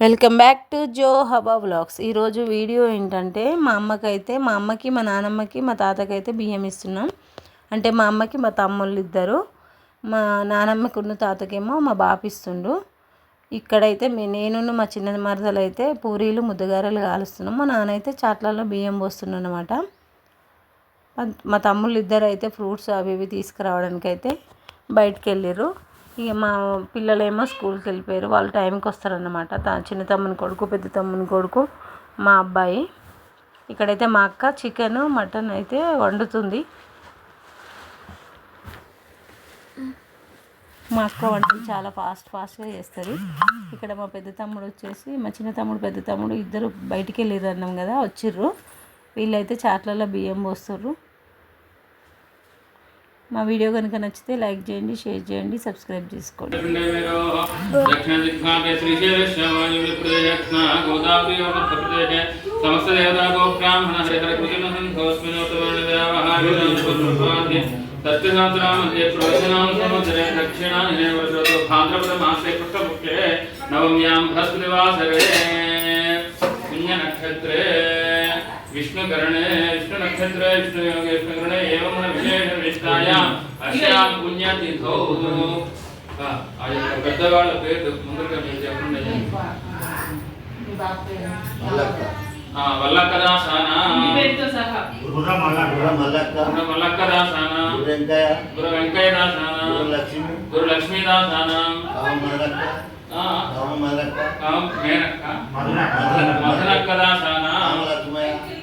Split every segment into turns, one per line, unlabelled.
Welcome back to జో హబా blogs ఈరోజు వీడియో ఏంటంటే మా అమ్మకైతే మా అమ్మకి మా నాన్నమ్మకి మా తాతకైతే బియ్యం ఇస్తున్నాం. అంటే మా అమ్మకి మా తమ్ముళ్ళు ఇద్దరు మా నానమ్మకి ఉన్న తాతకేమో మా బాపిస్తుండు. ఇక్కడైతే మీ నేను మా చిన్న మరదలు అయితే పూరీలు ముద్దగారలు కాలుస్తున్నాం. మా నాన్న అయితే చాట్లలో బియ్యం పోస్తున్నాం అనమాట మా తమ్ముళ్ళు ఇద్దరు అయితే ఫ్రూట్స్ అవి ఇవి తీసుకురావడానికి అయితే బయటకు వెళ్ళారు ఇక మా పిల్లలేమో స్కూల్కి వెళ్ళిపోయారు. వాళ్ళు టైంకి వస్తారన్నమాట. చిన్న తమ్ముని కొడుకు పెద్ద తమ్ముని కొడుకు మా అబ్బాయి. ఇక్కడైతే మా అక్క చికెన్ మటన్ అయితే వండుతుంది. మా అక్క వంటలు చాలా ఫాస్ట్ ఫాస్ట్గా చేస్తుంది. ఇక్కడ మా పెద్ద తమ్ముడు వచ్చేసి మా చిన్న తమ్ముడు పెద్ద తమ్ముడు ఇద్దరు బయటికి వెళ్ళిర్రు అన్నాం కదా వచ్చిర్రు. వీళ్ళైతే చాట్లలో బియ్యం పోస్తుర్రు. మా వీడియో కనుక నచ్చితే లైక్ చేయండి షేర్ చేయండి సబ్స్క్రైబ్ చేసుకోండి. సమస్త దేవతా గోబ్రాహ్మణ హరిహర కృష్ణ సంఘోస్మినోతవర్ణ దేవహారి సత్యనాథరామధ్య ప్రవచనాం సముద్రే దక్షిణాని నవమ్యాం బృహస్పతివాసరే विष्णुकरणे विष्णुनक्षत्रे विष्णुयोगे विष्णुकरणे एवं विशेषविष्टायाम् अस्यां पुण्यतिथौ ఆ యొక్క పెద్దవాళ్ళ పేరు ముందుగా మీరు చెప్పండి వల్లక్కదాసాన మల్లక్కదాసాన గురు వెంకయ్యదాసాన గురు లక్ష్మీదాసాన మేనక్క మదనక్కదాసాన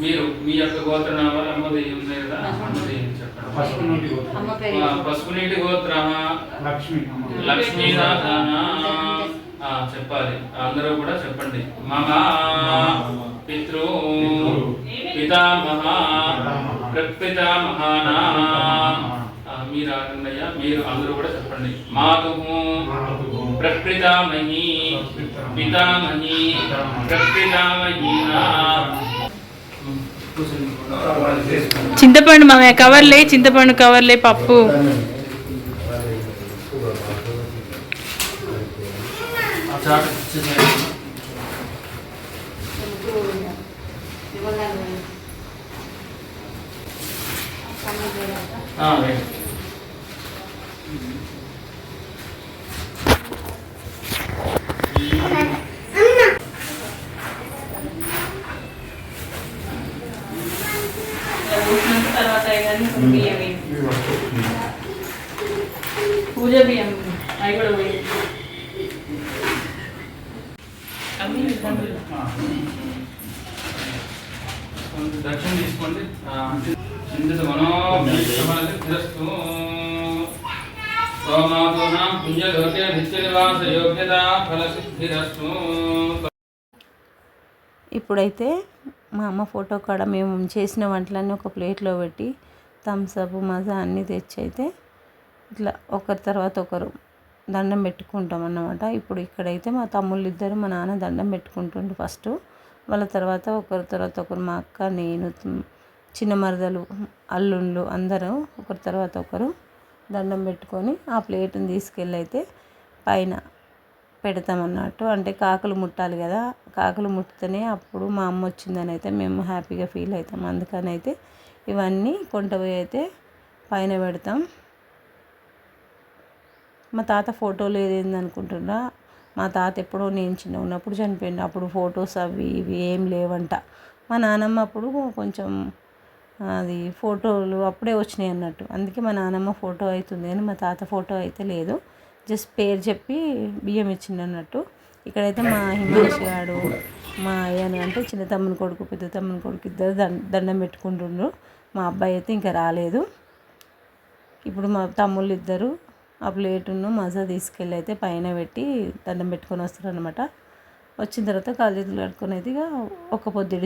మీరు మీ యొక్క గోత్ర నామాలు అమ్మదేయం ఉన్నాయి కదా అమ్మదేయం చెప్పండి. పసుపు నీటి గోత్ర.
లక్ష్మి
లక్ష్మీదాసాన ఆ, చెప్పాలి. అందరూ కూడా చెప్పండి. మమ పితృ పితామహ ప్రపితామహానా ఆ, మీరు ఆగండయ్యా మీరు అందరూ కూడా చెప్పండి. మాతు ప్రపితామహి పితామహి ప్రపితామహీనా
చింతపండు మా కవర్లే చింతపండు కవర్లే పప్పు.
ఆ చాట ఇచ్చేసేయండి.
బియ్యం పూజ బియ్యం అవి కూడా పోయి.
కొంచెం దక్షిణ తీసుకోండి. సోమాతో పుణ్యలోకే నిత్యనివాస యోగ్యత ఫలసిద్ధిరస్తు.
ఇప్పుడైతే మా అమ్మ ఫోటో కాడ మేము చేసిన వంటలన్నీ ఒక ప్లేట్లో పెట్టి థమ్స్ అప్ మజా అన్నీ తెచ్చి అయితే ఇట్లా ఒకరి తర్వాత ఒకరు దండం పెట్టుకుంటాం అన్నమాట. ఇప్పుడు ఇక్కడైతే మా తమ్ముళ్ళు ఇద్దరు మా నాన్న దండం పెట్టుకుంటుండ్రు ఫస్ట్. వాళ్ళ తర్వాత ఒకరి తర్వాత ఒకరు మా అక్క నేను చిన్న మరదలు అల్లుళ్ళు అందరూ ఒకరి తర్వాత ఒకరు దండం పెట్టుకొని ఆ ప్లేట్ని తీసుకెళ్ళి అయితే పైన పెడతాం అన్నట్టు అంటే కాకులు ముట్టాలి కదా కాకులు ముట్టితేనే అప్పుడు మా అమ్మ వచ్చిందని అయితే మేము హ్యాపీగా ఫీల్ అవుతాం. అందుకని అయితే ఇవన్నీ కొంటపోయి అయితే పైన పెడతాం. మా తాత ఫోటో ఏదేంది అనుకుంటున్నా? మా తాత ఎప్పుడో నేను చిన్న ఉన్నప్పుడు చనిపోయింది అప్పుడు ఫొటోస్ అవి ఇవి ఏం లేవంట. మా నానమ్మ అప్పుడు కొంచెం అది ఫోటోలు అప్పుడే వచ్చినాయి అన్నట్టు. అందుకే మా నానమ్మ ఫోటో అవుతుంది కానీ మా తాత ఫోటో అయితే లేదు. జస్ట్ పేరు చెప్పి బియ్యం ఇచ్చింది అన్నట్టు. ఇక్కడైతే మా హిమేష్ గాడు మా అయ్యను అంటే చిన్న తమ్ముని కొడుకు పెద్ద తమ్ముని కొడుకు ఇద్దరు దండం పెట్టుకుంటుండ్రు. మా అబ్బాయి అయితే ఇంకా రాలేదు. ఇప్పుడు మా తమ్ముళ్ళు ఇద్దరు ఆ ప్లేటును మజా తీసుకెళ్ళి అయితే పైన పెట్టి దండం పెట్టుకొని వస్తారు అనమాట వచ్చిన తర్వాత కాలు చేతులు కడుక్కొని అయితే ఇక ఒక్క పొద్దు